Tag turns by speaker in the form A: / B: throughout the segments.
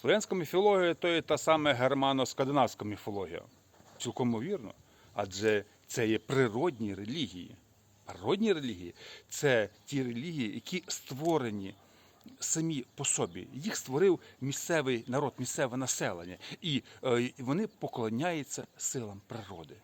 A: Слов'янська міфологія то є та саме германо-скандинавська міфологія. Цілком вірно. Адже це є природні релігії. Природні релігії це ті релігії, які створені самі по собі. Їх створив місцевий народ, місцеве населення. І е, вони поклоняються силам природи.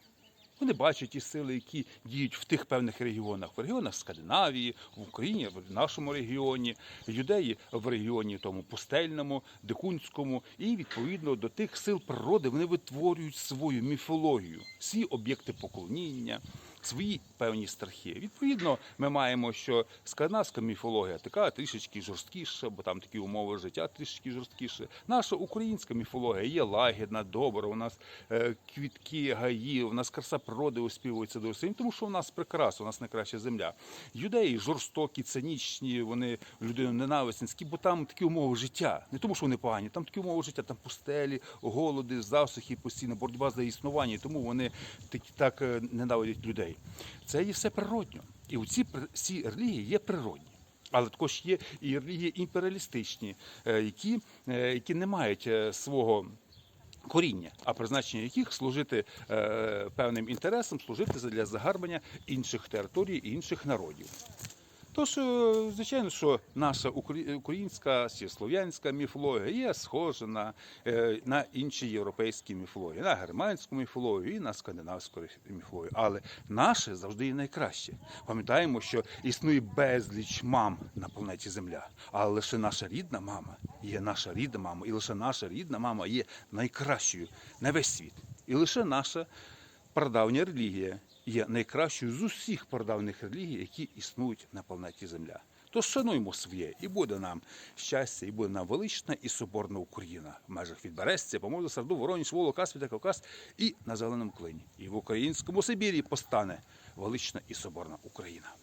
A: Вони бачать ті сили, які діють в тих певних регіонах, в регіонах Скандинавії, в Україні, в нашому регіоні, юдеї в регіоні тому пустельному, дикунському, і відповідно до тих сил природи вони витворюють свою міфологію, всі об'єкти поклоніння, свої певні страхи. Відповідно, ми маємо, що скандинавська міфологія така трішечки жорсткіша, бо там такі умови життя трішечки жорсткіше. Наша українська міфологія є лагідна, добра. У нас е, квітки, гаї, у нас краса природи оспівується до осінь, тому що у нас прекрасно, у нас найкраща земля. Юдеї жорстокі, цинічні, вони людину ненависницькі, бо там такі умови життя. Не тому, що вони погані, там такі умови життя, там пустелі, голоди, засухи, постійна боротьба за існування, тому вони так е, ненавидять людей. Це є все природньо. І у ці всі релігії є природні. Але також є і релігії імперіалістичні, е, які, е, які не мають е, свого коріння, а призначення яких служити певним інтересам, служити для загарбання інших територій і інших народів. Тож, е, звичайно, що наша українська слов'янська міфологія є схожа на, е, на інші європейські міфології, на германську міфологію і на скандинавську міфологію. Але наше завжди є найкраще. Пам'ятаємо, що існує безліч мам на планеті Земля, але лише наша рідна мама є наша рідна мама, і лише наша рідна мама є найкращою на весь світ. І лише наша прадавня релігія є найкращою з усіх продавних релігій, які існують на планеті Земля. Тож шануймо своє, і буде нам щастя, і буде нам велична і соборна Україна в межах від Берестя, Поморда, Сарду, Вороніж, Волу, Каспіта, Кавказ і на зеленому клині. І в українському Сибірі постане велична і соборна Україна.